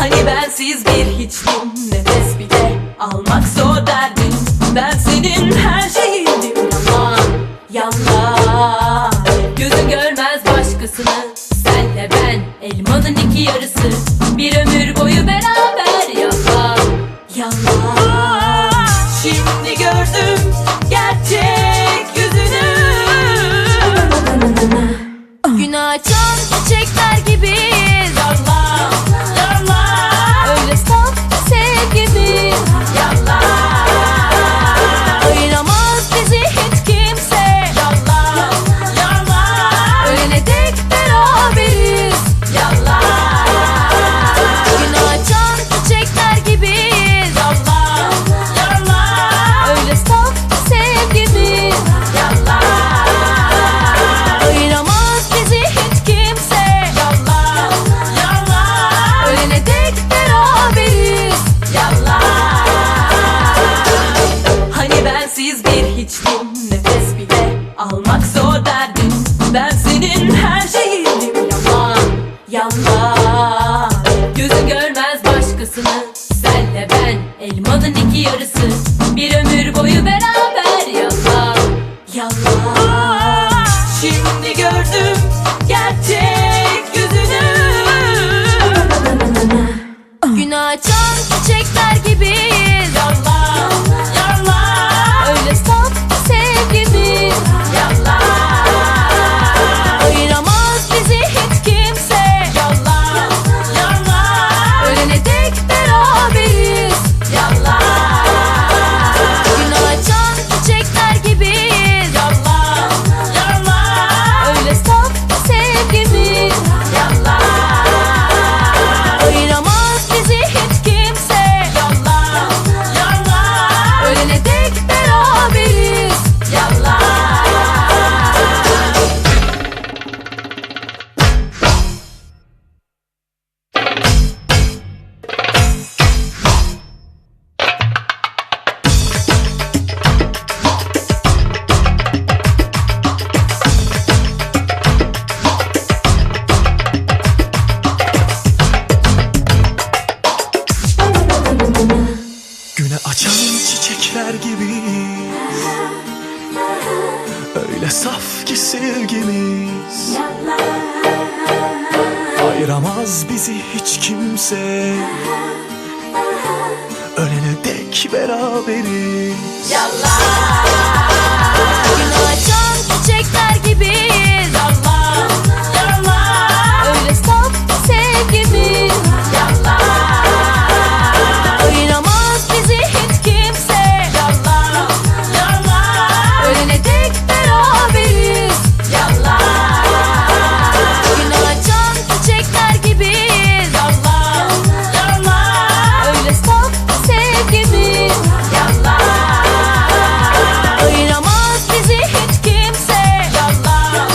Hani bensiz bir hiçliğim Nefes bile almak zor derdin Ben senin her şeyindim Yalan, yalan Gözü görmez başkasını. Senle ben elmanın iki açan çiçekler gibi. Öyle saf ki sevgimiz. Ayıramaz bizi hiç kimse. Ölene dek beraberiz. Yallah.